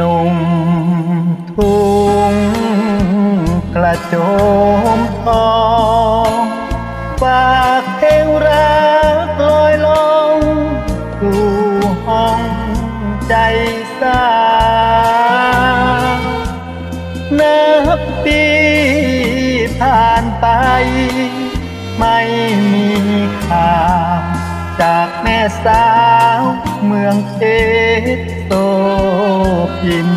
หนุ่มทุ่งกระโจมทองฝากเพลงรักลอยลองสู่ห้องใจสานับปีผ่านไป ไม่มีข่าวจากแม่สาว องเพชรโสพิน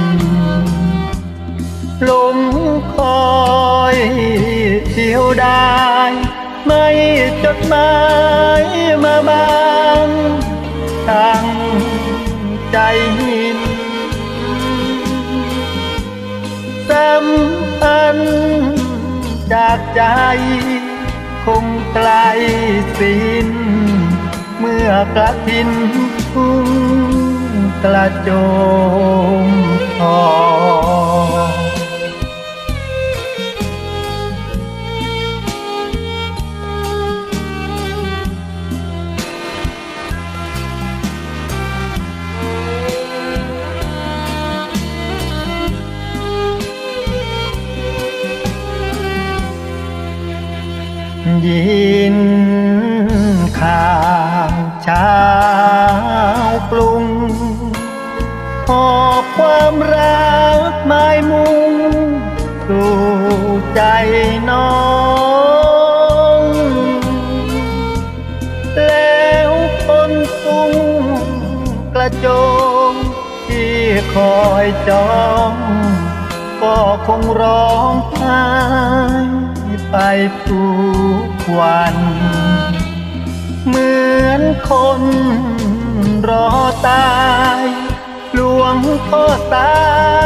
ลมคอยเที่ยวได้ ไม่จดหมายมาบางทางใจหินสัมพันจากใจ คงไกลสิ้น เมื่อกระทินทุ่งกระโจมทองยินข่าว ช้าวกรุงหอบความรักไม้มุงสู่ใจน้องแล้วคนสุงกระโจมที่คอยจองก็คงร้องไห้ไปทุกวันเมื่อ นคนรอตาย หลวงพ่อตา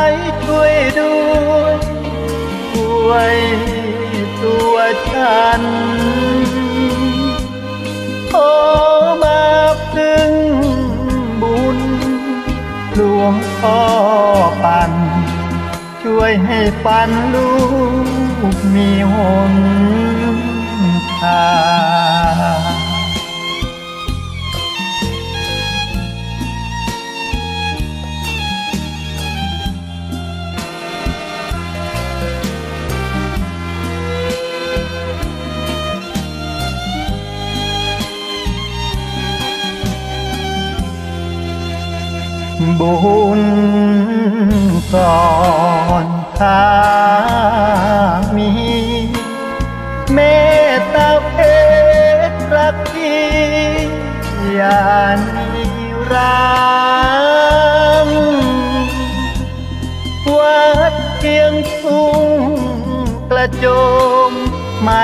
ยช่วยด้วยช่วยตัวฉันขอมาพึงบุญ หลวงพ่อปัน ช่วยให้ปันลูกมีหนทาง บุญก่อนถ้ามี เมตตาเพชรรักพี่อย่านิรังวัดเพียงทุ่งกระโจมไม่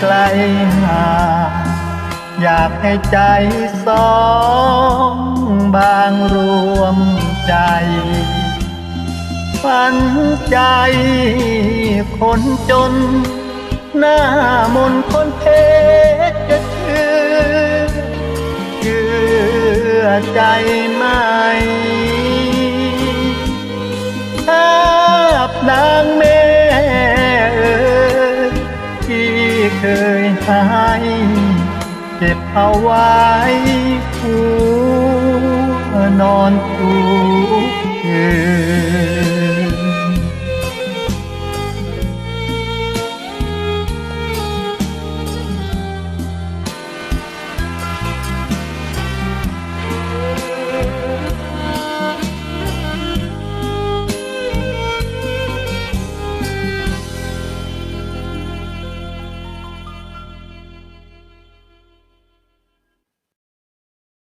ไกลห่างอยากให้ใจสอง ฝันใจคนจน หน้ามนคนเพชรจะเชื่อเชื่อใจไหมภาพนางแม่เอ่ยที่เคยให้เก็บเอาไว้หัวนอนทุกข์